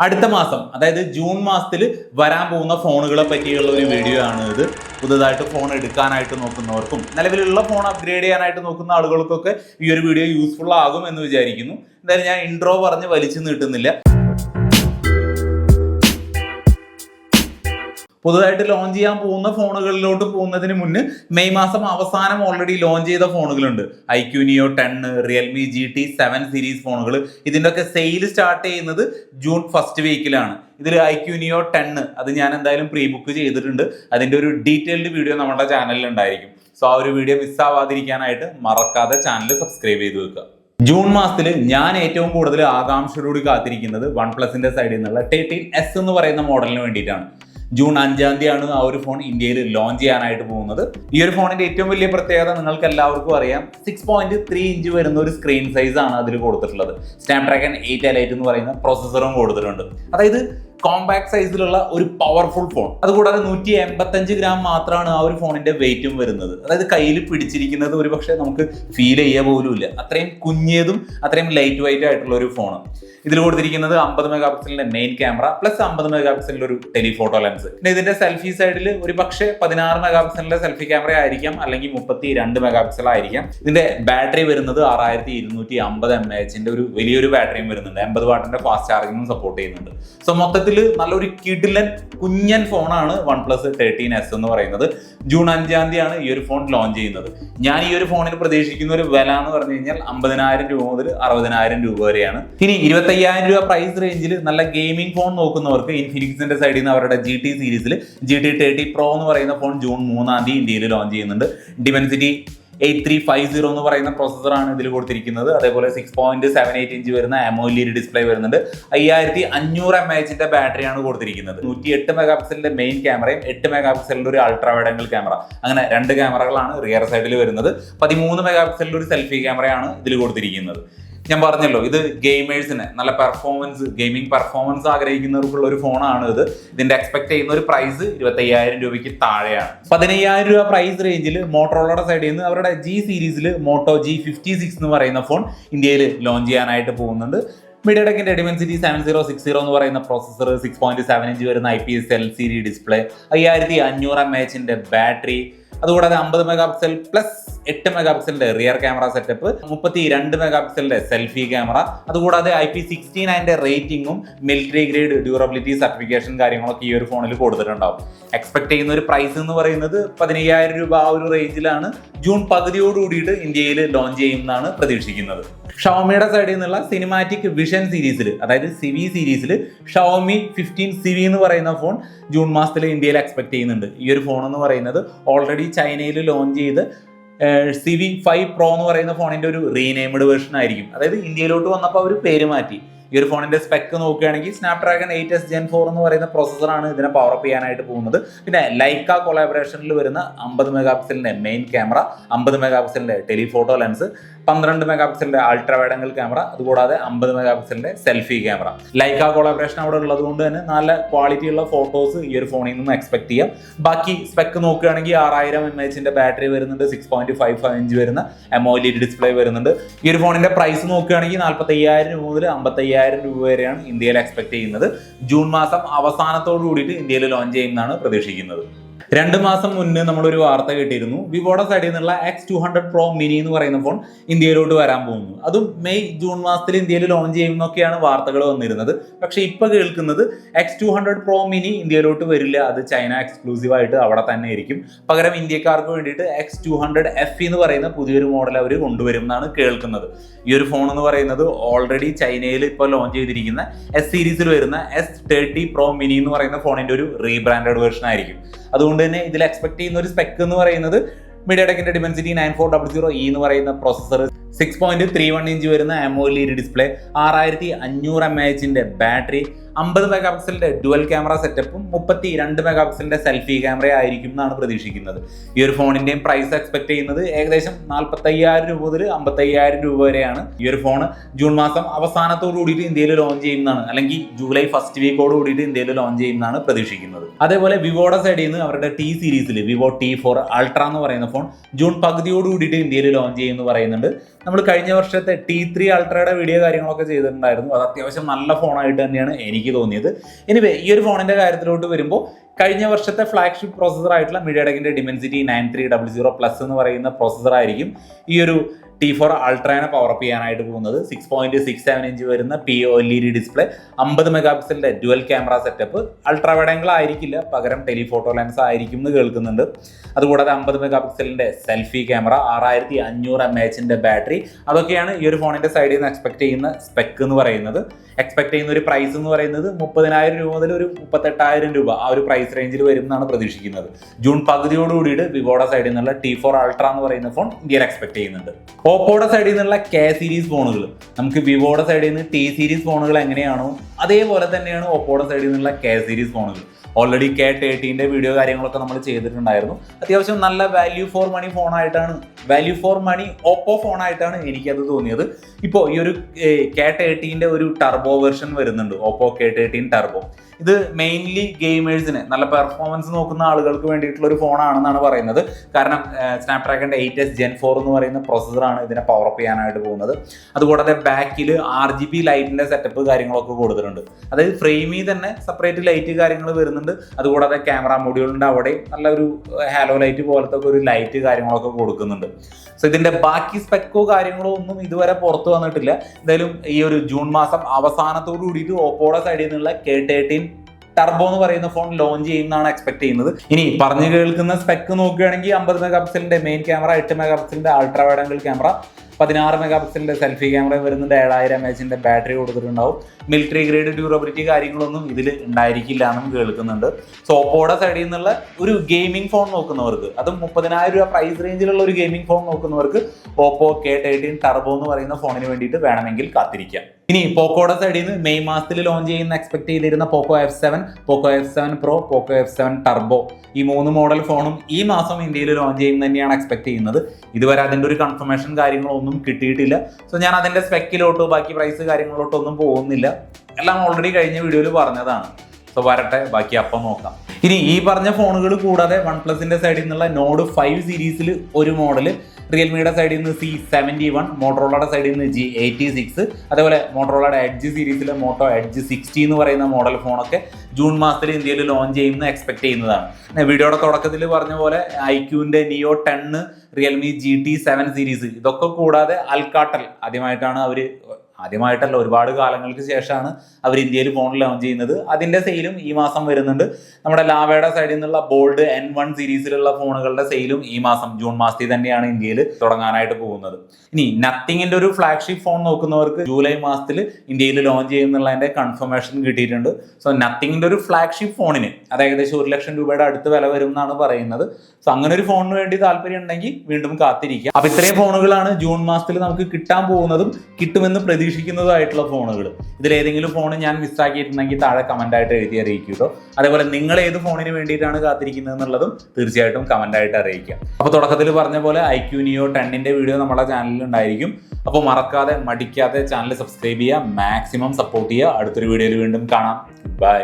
അടുത്ത മാസം അതായത് ജൂൺ മാസത്തിൽ വരാൻ പോകുന്ന ഫോണുകളെ പറ്റിയുള്ള ഒരു വീഡിയോ ആണ് ഇത്. പുതുതായിട്ട് ഫോൺ എടുക്കാനായിട്ട് നോക്കുന്നവർക്കും നിലവിലുള്ള ഫോൺ അപ്ഗ്രേഡ് ചെയ്യാനായിട്ട് നോക്കുന്ന ആളുകൾക്കൊക്കെ ഈ ഒരു വീഡിയോ യൂസ്ഫുൾ ആകും എന്ന് വിചാരിക്കുന്നു. എന്തായാലും ഞാൻ ഇൻട്രോ പറഞ്ഞ് വലിച്ചു നീട്ടുന്നില്ല. പുതുതായിട്ട് ലോഞ്ച് ചെയ്യാൻ പോകുന്ന ഫോണുകളിലോട്ട് പോകുന്നതിന് മുന്ന് മെയ് മാസം അവസാനം ഓൾറെഡി ലോഞ്ച് ചെയ്ത ഫോണുകളുണ്ട് iQOO Neo ten realme G T seven series ഫോണുകൾ ഇതിന്റെ ഒക്കെ സെയിൽ സ്റ്റാർട്ട് ചെയ്യുന്നത് ജൂൺ ഫസ്റ്റ് വീക്കിലാണ് ഇതിൽ ഐക്യൂനിയോ ടെൻ അത് ഞാൻ എന്തായാലും പ്രീ ബുക്ക് ചെയ്തിട്ടുണ്ട്. അതിന്റെ ഒരു ഡീറ്റെയിൽഡ് വീഡിയോ നമ്മുടെ ചാനലിൽ ഉണ്ടായിരിക്കും. സോ ആ ഒരു വീഡിയോ മിസ്സാവാതിരിക്കാനായിട്ട് മറക്കാതെ ചാനൽ സബ്സ്ക്രൈബ് ചെയ്ത് വെക്കുക. ജൂൺ മാസത്തിൽ ഞാൻ ഏറ്റവും കൂടുതൽ ആകാംക്ഷയോടുകൂടി കാത്തിരിക്കുന്നത് വൺ പ്ലസിന്റെ സൈഡിൽ നിന്നുള്ള തേർട്ടീൻ എസ് എന്ന് പറയുന്ന മോഡലിന് വേണ്ടിയിട്ടാണ്. ജൂൺ അഞ്ചാം തീയതിയാണ് ആ ഒരു ഫോൺ ഇന്ത്യയിൽ ലോഞ്ച് ചെയ്യാനായിട്ട് പോകുന്നത്. ഈ ഒരു ഫോണിന്റെ ഏറ്റവും വലിയ പ്രത്യേകത നിങ്ങൾക്ക് എല്ലാവർക്കും അറിയാം. സിക്സ് പോയിന്റ് ത്രീ ഇഞ്ച് വരുന്ന ഒരു സ്ക്രീൻ സൈസ് ആണ് അതിൽ കൊടുത്തിട്ടുള്ളത്. സ്നാപ്ഡ്രാഗൺ എയ്റ്റ് എലൈറ്റ് എന്ന് പറയുന്ന പ്രോസസ്സറും കൊടുത്തിട്ടുണ്ട്. അതായത് കോമ്പാക്ട് സൈസിലുള്ള ഒരു പവർഫുൾ ഫോൺ അതുകൂടാതെ നൂറ്റി എൺപത്തഞ്ച് ഗ്രാം മാത്രമാണ് ആ ഒരു ഫോണിന്റെ വെയിറ്റും വരുന്നത്. അതായത് കയ്യിൽ പിടിച്ചിരിക്കുന്നത് ഒരു പക്ഷേ നമുക്ക് ഫീൽ ചെയ്യുക പോലും ഇല്ല അത്രയും കുഞ്ഞേതും അത്രയും ലൈറ്റ് വെയിറ്റ് ആയിട്ടുള്ള ഒരു ഫോൺ ഇതിൽ കൊടുത്തിരിക്കുന്നത് അമ്പത് മെഗാ പിക്സലിന്റെ മെയിൻ ക്യാമറ പ്ലസ് അമ്പത് മെഗാ പിക്സലിന്റെ ഒരു ടെലിഫോട്ടോ ലെൻസ് പിന്നെ ഇതിന്റെ സെൽഫി സൈഡിൽ ഒരു പക്ഷേ പതിനാറ് മെഗാ പിക്സലിന്റെ സെൽഫി ക്യാമറ ആയിരിക്കാം അല്ലെങ്കിൽ മുപ്പത്തി രണ്ട് മെഗാ പിക്സൽ ആയിരിക്കാം. ഇതിന്റെ ബാറ്ററി വരുന്നത് ആറായിരത്തി ഇരുന്നൂറ്റി അമ്പത് എം എച്ചിന്റെ ഒരു വലിയൊരു ബാറ്ററിയും വരുന്നുണ്ട്. എൺപത് വാട്ടിന്റെ ഫാസ്റ്റ് ചാർജിങ്ങും സപ്പോർട്ട് ചെയ്യുന്നുണ്ട്. സോ മൊത്തത്തിൽ നല്ലൊരു കിഡിലൻ കുഞ്ഞൻ ഫോണാണ് വൺ പ്ലസ് തേർട്ടീൻ എസ് എന്ന് പറയുന്നത്. ജൂൺ അഞ്ചാം തീയതിയാണ് ഈ ഒരു ഫോൺ ലോഞ്ച് ചെയ്യുന്നത്. ഞാൻ ഈ ഒരു ഫോണിന് പ്രതീക്ഷിക്കുന്ന ഒരു വില എന്ന് പറഞ്ഞു കഴിഞ്ഞാൽ അമ്പതിനായിരം രൂപ മുതൽ അറുപതിനായിരം രൂപ വരെയാണ്. ഇനി ഇരുപത്തയ്യായിരം രൂപ പ്രൈസ് റേഞ്ചിൽ നല്ല ഗെയിമിംഗ് ഫോൺ നോക്കുന്നവർക്ക് ഇൻഫിനിക്സിന്റെ സൈഡിൽ നിന്ന് അവരുടെ ജി ടി സീരീസിൽ ജി ടി തേർട്ടി പ്രോ എന്ന് പറയുന്ന ഫോൺ ജൂൺ മൂന്നാം തീയതി ഇന്ത്യയിൽ ലോഞ്ച് ചെയ്യുന്നുണ്ട്. Dimensity eight three five zero എന്ന് പറയുന്ന പ്രോസസ്സറാണ് ഇതിൽ കൊടുത്തിരിക്കുന്നത്. അതേപോലെ six point seven eight inch വരുന്ന അമോലിഡ് ഡിസ്പ്ലേ വരുന്നുണ്ട്. അയ്യായിരത്തി അഞ്ഞൂറ് എം എച്ചിന്റെ ബാറ്ററിയാണ് കൊടുത്തിരിക്കുന്നത്. നൂറ്റി എട്ട് മെഗാ പിക്സലിന്റെ മെയിൻ ക്യാമറയും എട്ട് മെഗാ പിക്സലിന്റെ ഒരു അൾട്രാ വൈഡ് ആംഗിൾ ക്യാമറ അങ്ങനെ രണ്ട് ക്യാമറകളാണ് റിയർ സൈഡിൽ വരുന്നത്. പതിമൂന്ന് മെഗാ പിക്സലിന്റെ ഒരു സെൽഫി ക്യാമറയാണ് ഇതിൽ കൊടുത്തിരിക്കുന്നത്. ഞാൻ പറഞ്ഞല്ലോ ഇത് ഗെയിമേഴ്സിന് നല്ല പെർഫോമൻസ് ഗെയിമിംഗ് പെർഫോമൻസ് ആഗ്രഹിക്കുന്നവർക്കുള്ള ഒരു ഫോണാണ് ഇത്. ഇതിന്റെ എക്സ്പെക്ട് ചെയ്യുന്ന ഒരു പ്രൈസ് ഇരുപത്തി അയ്യായിരം രൂപയ്ക്ക് താഴെയാണ്. പതിനയ്യായിരം രൂപ പ്രൈസ് റേഞ്ചിൽ മോട്ടോറോളയുടെ സൈഡിൽ നിന്ന് അവരുടെ ജി സീരീസിൽ മോട്ടോ ജി ഫിഫ്റ്റി സിക്സ് എന്ന് പറയുന്ന ഫോൺ ഇന്ത്യയിൽ ലോഞ്ച് ചെയ്യാനായിട്ട് പോകുന്നുണ്ട്. മീഡിയടെക്കിന്റെ എഡിമെൻസിറ്റി സെവൻ സീറോ സിക്സ് സീറോ എന്ന് പറയുന്ന processor six point seven inch വരുന്ന I P S L C D display അയ്യായിരത്തി അഞ്ഞൂറ് എം എച്ചിന്റെ ബാറ്ററി അതുകൂടാതെ അമ്പത് മെഗാ പിക്സൽ പ്ലസ് എട്ട് മെഗാ പിക്സലിന്റെ റിയർ ക്യാമറ സെറ്റപ്പ് മുപ്പത്തി രണ്ട് മെഗാ പിക്സലിന്റെ സെൽഫി ക്യാമറ അതുകൂടാതെ ഐ പി സിക്സ്റ്റി നയന്റെ റേറ്റിംഗും മിലിറ്ററി ഗ്രേഡ് ഡ്യൂറബിലിറ്റി സർട്ടിഫിക്കേഷൻ കാര്യങ്ങളൊക്കെ ഈ ഒരു ഫോണിൽ കൊടുത്തിട്ടുണ്ടാവും. എക്സ്പെക്ട് ചെയ്യുന്ന ഒരു പ്രൈസ് എന്ന് പറയുന്നത് പതിനയ്യായിരം രൂപ ആ ഒരു റേഞ്ചിലാണ് ജൂൺ പകുതിയോട് കൂടിയിട്ട് ഇന്ത്യയിൽ ലോഞ്ച് ചെയ്യുമെന്നാണ് പ്രതീക്ഷിക്കുന്നത്. ഷോമിയുടെ സൈഡിൽ നിന്നുള്ള സിനിമാറ്റിക് വിഷൻ സീരീസിൽ അതായത് സിവി സീരീസിൽ ഷോമി ഫിഫ്റ്റീൻ സിവി എന്ന് പറയുന്ന ഫോൺ ജൂൺ മാസത്തിൽ ഇന്ത്യയിൽ എക്സ്പെക്ട് ചെയ്യുന്നുണ്ട്. ഈ ഒരു ഫോൺ എന്ന് പറയുന്നത് ഓൾറെഡി ചൈനയിൽ ലോഞ്ച് ചെയ്ത് സി വി ഫൈവ് പ്രോ എന്ന് പറയുന്ന ഫോണിന്റെ ഒരു റീനെയിംഡ് വേർഷൻ ആയിരിക്കും. അതായത് ഇന്ത്യയിലോട്ട് വന്നപ്പോൾ അവർ പേര് മാറ്റി. ഈ ഒരു ഫോണിന്റെ സ്പെക്ക് നോക്കുകയാണെങ്കിൽ Snapdragon eight S gen four എന്ന് പറയുന്ന പ്രോസസ്സറാണ് ഇതിനെ പവർ അപ്പ് ചെയ്യാനായിട്ട് പോകുന്നത്. പിന്നെ ലൈക്ക കൊളാബറേഷനിൽ വരുന്ന അമ്പത് മെഗാ പിക്സലിന്റെ മെയിൻ ക്യാമറ അമ്പത് മെഗാ പിക്സലിന്റെ ടെലിഫോട്ടോ ലെൻസ് പന്ത്രണ്ട് മെഗാ പിക്സലിന്റെ അൾട്രാ വൈഡ് ആംഗിൾ ക്യാമറ അതുകൂടാതെ അമ്പത് മെഗാ പിക്സലിന്റെ സെൽഫി ക്യാമറ ലൈക്ക കൊളാബറേഷൻ അവിടെ ഉള്ളത് കൊണ്ട് തന്നെ നല്ല ക്വാളിറ്റി ഉള്ള ഫോട്ടോസ് ഈ ഒരു ഫോണിൽ നിന്ന് എക്സ്പെക്ട് ചെയ്യാം. ബാക്കി സ്പെക്ക് നോക്കുകയാണെങ്കിൽ ആറായിരം എം എച്ചിന്റെ ബാറ്ററി വരുന്നുണ്ട് six point five five inch വരുന്ന എമോലിഡ് ഡിസ്പ്ലേ വരുന്നുണ്ട്. ഈ ഒരു ഫോണിന്റെ പ്രൈസ് നോക്കുകയാണെങ്കിൽ നാൽപ്പത്തി അയ്യായിരം രൂപ മുതൽ അമ്പത്തി അയ്യായിരം രൂപ വരെയാണ് ഇന്ത്യയിൽ എക്സ്പെക്ട് ചെയ്യുന്നത്. ജൂൺ മാസം അവസാനത്തോടു കൂടിയിട്ട് ഇന്ത്യയിൽ ലോഞ്ച് ചെയ്യുന്നതാണ് പ്രതീക്ഷിക്കുന്നത്. രണ്ട് മാസം മുന്നേ നമ്മളൊരു വാർത്ത കേട്ടിരുന്നു. വിവോയുടെ സൈഡിൽ നിന്നുള്ള X two hundred pro mini എന്ന് പറയുന്ന ഫോൺ ഇന്ത്യയിലോട്ട് വരാൻ പോകുന്നു. അതും മെയ് ജൂൺ മാസത്തിൽ ഇന്ത്യയിൽ ലോഞ്ച് ചെയ്യുമെന്നൊക്കെയാണ് വാർത്തകൾ വന്നിരുന്നത്. പക്ഷേ ഇപ്പൊ കേൾക്കുന്നത് X two hundred pro mini ഇന്ത്യയിലോട്ട് വരില്ല. അത് ചൈന എക്സ്ക്ലൂസീവ് ആയിട്ട് അവിടെ തന്നെ ആയിരിക്കും. പകരം ഇന്ത്യക്കാർക്ക് വേണ്ടിയിട്ട് എക്സ് ടു ഹൺഡ്രഡ് എഫ് എന്ന് പറയുന്ന പുതിയൊരു മോഡൽ അവർ കൊണ്ടുവരും എന്നാണ് കേൾക്കുന്നത്. ഈ ഒരു ഫോൺ എന്ന് പറയുന്നത് ഓൾറെഡി ചൈനയിൽ ഇപ്പോൾ ലോഞ്ച് ചെയ്തിരിക്കുന്ന എസ് സീരീസിൽ വരുന്ന എസ് തേർട്ടി പ്രോ മിനി എന്ന് പറയുന്ന ഫോണിന്റെ ഒരു റീബ്രാൻഡഡ് വേർഷൻ ആയിരിക്കും. അതുകൊണ്ട് തന്നെ ഇതിൽ എക്സ്പെക്ട് ചെയ്യുന്ന ഒരു സ്പെക്ക് എന്ന് പറയുന്നത് മീഡിയടെക്കിന്റെ Dimensity nine four double zero E എന്ന് പറയുന്ന processor six point three one inch വരുന്ന അമോലീഡ് ഡിസ്പ്ലേ ആറായിരത്തി അഞ്ഞൂറ് എം എച്ചിന്റെ ബാറ്ററി അമ്പത് മെഗാ പിക്സലിന്റെ ഡുവൽ ക്യാമറ സെറ്റപ്പും മുപ്പത്തി രണ്ട് മെഗാ സെൽഫി ക്യാമറ ആയിരിക്കും എന്നാണ് പ്രതീക്ഷിക്കുന്നത്. ഈ ഒരു ഫോണിന്റെയും പ്രൈസ് എക്സ്പെക്ട് ചെയ്യുന്നത് ഏകദേശം നാൽപ്പത്തയ്യായിരം രൂപ മുതൽ അമ്പത്തയ്യായിരം രൂപ വരെയാണ്. ഈ ഒരു ഫോൺ ജൂൺ മാസം അവസാനത്തോടു കൂടിയിട്ട് ഇന്ത്യയിൽ ലോഞ്ച് ചെയ്യുന്നതാണ്. അല്ലെങ്കിൽ ജൂലൈ ഫസ്റ്റ് വീക്കോട് കൂടിയിട്ട് ഇന്ത്യയിൽ ലോഞ്ച് ചെയ്യുന്നതാണ് പ്രതീക്ഷിക്കുന്നത്. അതേപോലെ വിവോയുടെ സൈഡിൽ നിന്ന് അവരുടെ ടി സീരീസിൽ വിവോ ടി ഫോർ അൾട്ര എന്ന് പറയുന്ന ഫോൺ ജൂൺ പകുതിയോട് കൂടിയിട്ട് ഇന്ത്യയിൽ ലോഞ്ച് ചെയ്യുമെന്ന് പറയുന്നുണ്ട്. നമ്മൾ കഴിഞ്ഞ വർഷത്തെ ടി ത്രീ അൾട്രയുടെ വീഡിയോ കാര്യങ്ങളൊക്കെ ചെയ്തിട്ടുണ്ടായിരുന്നു. അത് അത്യാവശ്യം നല്ല ഫോണായിട്ട് തന്നെയാണ് എനിക്ക് എനിക്ക് തോന്നിയത്. എനിവേ ഈ ഒരു ഫോണിന്റെ കാര്യത്തിലോട്ട് വരുമ്പോൾ കഴിഞ്ഞ വർഷത്തെ ഫ്ലാഗ്ഷിപ്പ് പ്രോസസ്സർ ആയിട്ടുള്ള മീഡിയടെക്കിന്റെ Dimensity nine three double zero plus എന്ന് പറയുന്ന പ്രോസസ്സർ ആയിരിക്കും ഈ ഒരു ടി ഫോർ അൾട്രാനെ അപ്പ് ചെയ്യാനായിട്ട് പോകുന്നത്. Six point six seven inch വരുന്ന P O L E D display അമ്പത് mega പിക്സലിന്റെ dual camera setup ultra wide ആയിരിക്കില്ല പകരം ടെലിഫോട്ടോ ലെൻസ് ആയിരിക്കും എന്ന് കേൾക്കുന്നുണ്ട്. അതുകൂടാതെ അമ്പത് മെഗാ പിക്സലിന്റെ സെൽഫി ക്യാമറ ആറായിരത്തി അഞ്ഞൂറ് എം എച്ചിന്റെ ബാറ്ററി അതൊക്കെയാണ് ഈ ഒരു ഫോണിന്റെ സൈഡിൽ നിന്ന് എക്സ്പെക്ട് ചെയ്യുന്ന സ്പെക്ക് എന്ന് പറയുന്നത്. എക്സ്പെക്ട് ചെയ്യുന്ന ഒരു പ്രൈസ് എന്ന് പറയുന്നത് മുപ്പതിനായിരം രൂപ മുതൽ ഒരു മുപ്പത്തെട്ടായിരം രൂപ ആ ഒരു പ്രൈസ് റേഞ്ചിൽ വരും എന്നാണ് പ്രതീക്ഷിക്കുന്നത്. ജൂൺ പകുതിയോടുകൂടിയിട്ട് വിവോഡ സൈഡിൽ നിന്നുള്ള ടി ഫോർ അൾട്ര എന്ന് പറയുന്ന ഫോൺ ഇന്ത്യയിൽ എക്സ്പെക്ട് ചെയ്യുന്നുണ്ട്. ഓപ്പോയുടെ സൈഡിൽ നിന്നുള്ള കെ സീരീസ് ഫോണുകൾ നമുക്ക് വിവോയുടെ സൈഡിൽ നിന്ന് ടി സീരീസ് ഫോണുകൾ എങ്ങനെയാണോ അതേപോലെ തന്നെയാണ് ഓപ്പോയുടെ സൈഡിൽ നിന്നുള്ള കെ സീരീസ് ഫോണുകൾ ഓൾറെഡി കെ തേർട്ടീന്റെ വീഡിയോ കാര്യങ്ങളൊക്കെ നമ്മൾ ചെയ്തിട്ടുണ്ടായിരുന്നു. അത്യാവശ്യം നല്ല വാല്യൂ ഫോർ മണി ഫോണായിട്ടാണ് വാല്യൂ ഫോർ മണി ഓപ്പോ ഫോണായിട്ടാണ് എനിക്കത് തോന്നിയത്. ഇപ്പോൾ ഈ ഒരു കെ തേർട്ടീന്റെ ഒരു ടർബോ വെർഷൻ വരുന്നുണ്ട്. ഓപ്പോ കെ തേർട്ടീൻ ടർബോ ഇത് മെയിൻലി ഗെയിമേഴ്സിന് നല്ല പെർഫോമൻസ് നോക്കുന്ന ആളുകൾക്ക് വേണ്ടിയിട്ടുള്ള ഒരു ഫോണാണെന്നാണ് പറയുന്നത്. കാരണം Snapdragon eight S gen four എന്ന് പറയുന്ന പ്രോസസ്സറാണ് ഇതിനെ പവർ അപ്പ് ചെയ്യാനായിട്ട് പോകുന്നത്. അതുകൂടാതെ ബാക്കിൽ ആർ ജി ബി ലൈറ്റിന്റെ സെറ്റപ്പ് കാര്യങ്ങളൊക്കെ കൊടുത്തിട്ടുണ്ട്. അതായത് ഫ്രെയിമിൽ തന്നെ സെപ്പറേറ്റ് ലൈറ്റ് കാര്യങ്ങൾ വരുന്നുണ്ട്. അതുകൂടാതെ ക്യാമറ മൊഡ്യൂളിന്റെ അവിടെ നല്ലൊരു ഹാലോ ലൈറ്റ് പോലത്തെ ഒരു ലൈറ്റ് കാര്യങ്ങളൊക്കെ കൊടുക്കുന്നുണ്ട്. സോ ഇതിന്റെ ബാക്കി സ്പെക്കോ കാര്യങ്ങളോ ഒന്നും ഇതുവരെ പുറത്തു വന്നിട്ടില്ല. എന്തായാലും ഈ ഒരു ജൂൺ മാസം അവസാനത്തോടു കൂടിയിട്ട് ഓപ്പോയുടെ സൈഡിൽ നിന്നുള്ള കെ തേർട്ടീൻ ടർബോ എന്ന് പറയുന്ന ഫോൺ ലോഞ്ച് ചെയ്യുന്നതാണ് എക്സ്പെക്ട് ചെയ്യുന്നത്. ഇനി പറഞ്ഞു കേൾക്കുന്ന സ്പെക്ക് നോക്കുകയാണെങ്കിൽ അമ്പത് മെഗാ പിക്സലിന്റെ മെയിൻ ക്യാമറ എട്ട് മെഗാ പിക്സലിന്റെ അൾട്രാ വൈഡ് ആംഗിൾ ക്യാമറ പതിനാറ് മെഗാ പിക്സലിന്റെ സെൽഫി ക്യാമറ വരുന്നുണ്ട്. ഏഴായിരം എം എച്ചിന്റെ ബാറ്ററി കൊടുത്തിട്ടുണ്ടാവും. മിലിറ്ററി ഗ്രേഡ് ഡ്യൂറബിലിറ്റി കാര്യങ്ങളൊന്നും ഇതിൽ ഉണ്ടായിരിക്കില്ല എന്നും കേൾക്കുന്നുണ്ട്. സോ ഓപ്പോയുടെ സൈഡിൽ നിന്നുള്ള ഒരു ഗെയിമിംഗ് ഫോൺ നോക്കുന്നവർക്ക് അതും മുപ്പതിനായിരം രൂപ പ്രൈസ് റേഞ്ചിലുള്ള ഒരു ഗെയിമിംഗ് ഫോൺ നോക്കുന്നവർക്ക് ഓപ്പോ കെ തേർട്ടീൻ ടർബോ എന്ന് പറയുന്ന ഫോണിന് വേണ്ടിയിട്ട് വേണമെങ്കിൽ കാത്തിരിക്കാം. ഇനി പോക്കോയുടെ സൈഡിൽ നിന്ന് മെയ് മാസത്തിൽ ലോഞ്ച് ചെയ്യുന്ന എക്സ്പെക്ട് ചെയ്തിരുന്ന Poco F seven Poco F seven pro Poco F seven turbo ഈ മൂന്ന് മോഡൽ ഫോണും ഈ മാസം ഇന്ത്യയിൽ ലോഞ്ച് ചെയ്യുന്ന തന്നെയാണ് എക്സ്പെക്ട് ചെയ്യുന്നത്. ഇതുവരെ അതിന്റെ ഒരു കൺഫർമേഷൻ കാര്യങ്ങളൊന്നും കിട്ടിയിട്ടില്ല. സോ ഞാൻ അതിന്റെ സ്പെക്കിലോട്ടോ ബാക്കി പ്രൈസ് കാര്യങ്ങളിലോട്ടോ ഒന്നും പോകുന്നില്ല. എല്ലാം ഓൾറെഡി കഴിഞ്ഞ വീഡിയോയിൽ പറഞ്ഞതാണ്. സോ വരട്ടെ ബാക്കി അപ്പം നോക്കാം. ഇനി ഈ പറഞ്ഞ ഫോണുകൾ കൂടാതെ വൺ പ്ലസിന്റെ സൈഡിൽ നിന്നുള്ള നോഡ് ഫൈവ് സീരീസിൽ ഒരു മോഡൽ റിയൽമിയുടെ സൈഡിൽ നിന്ന് സി സെവന്റി വൺ മോട്ടറോളയുടെ സൈഡിൽ നിന്ന് ജി എയ്റ്റി സിക്സ് അതേപോലെ മോട്ടറോളയുടെ എഡ്ജ് സീരീസിലെ മോട്ടോ എഡ്ജ് സിക്സ്റ്റി എന്ന് പറയുന്ന മോഡൽ ഫോണൊക്കെ ജൂൺ മാസത്തിൽ ഇന്ത്യയിൽ ലോഞ്ച് ചെയ്യുമെന്ന് എക്സ്പെക്ട് ചെയ്യുന്നതാണ്. വീഡിയോയുടെ തുടക്കത്തിൽ പറഞ്ഞ പോലെ ഐക്യൂവിന്റെ Neo ten realme G T seven series ഇതൊക്കെ കൂടാതെ അൽക്കാട്ടൽ ആദ്യമായിട്ടാണ് അവർ ആദ്യമായിട്ടല്ല ഒരുപാട് കാലങ്ങൾക്ക് ശേഷമാണ് അവർ ഇന്ത്യയിൽ ഫോൺ ലോഞ്ച് ചെയ്യുന്നത്. അതിന്റെ സെയിലും ഈ മാസം വരുന്നുണ്ട്. നമ്മുടെ ലാവയുടെ സൈഡിൽ നിന്നുള്ള ബോൾഡ് എൻ വൺ സീരീസിലുള്ള ഫോണുകളുടെ സെയിലും ഈ മാസം ജൂൺ മാസത്തിൽ തന്നെയാണ് ഇന്ത്യയിൽ തുടങ്ങാനായിട്ട് പോകുന്നത്. ഇനി നത്തിങ്ങിന്റെ ഒരു ഫ്ലാഗ്ഷിപ്പ് ഫോൺ നോക്കുന്നവർക്ക് ജൂലൈ മാസത്തിൽ ഇന്ത്യയിൽ ലോഞ്ച് ചെയ്യുന്നുള്ളതിന്റെ കൺഫർമേഷൻ കിട്ടിയിട്ടുണ്ട്. സോ നത്തിങ്ങിന്റെ ഒരു ഫ്ലാഗ്ഷിപ്പ് ഫോണിന് അത് ഏകദേശം ഒരു ലക്ഷം രൂപയുടെ അടുത്ത് വില വരും എന്നാണ് പറയുന്നത്. സോ അങ്ങനെ ഒരു ഫോണിന് വേണ്ടി താല്പര്യം ഉണ്ടെങ്കിൽ വീണ്ടും കാത്തിരിക്കുക. അപ്പൊ ഇത്രയും ഫോണുകളാണ് ജൂൺ മാസത്തിൽ നമുക്ക് കിട്ടാൻ പോകുന്നതും കിട്ടുമെന്ന് പ്രതീക്ഷിക്കുന്നതുമായിട്ടുള്ള ഫോണുകൾ. ഇതിൽ ഏതെങ്കിലും ഫോൺ ഞാൻ മിസ്സാക്കിയിട്ടുണ്ടെങ്കിൽ താഴെ കമന്റ് ആയിട്ട് എഴുതി അറിയിക്കും കേട്ടോ അതേപോലെ നിങ്ങൾ ഏത് ഫോണിന് വേണ്ടിയിട്ടാണ് കാത്തിരിക്കുന്നത് എന്നുള്ളതും തീർച്ചയായിട്ടും കമന്റ് ആയിട്ട് അറിയിക്കാം അപ്പോൾ തുടക്കത്തിൽ പറഞ്ഞ പോലെ ഐക്യു നിയോ ടെന്നിന്റെ വീഡിയോ നമ്മുടെ ചാനലിൽ ഉണ്ടായിരിക്കും. അപ്പോൾ മറക്കാതെ മടിക്കാതെ ചാനൽ സബ്സ്ക്രൈബ് ചെയ്യുക മാക്സിമം സപ്പോർട്ട് ചെയ്യുക. അടുത്തൊരു വീഡിയോയിൽ വീണ്ടും കാണാം. ബൈ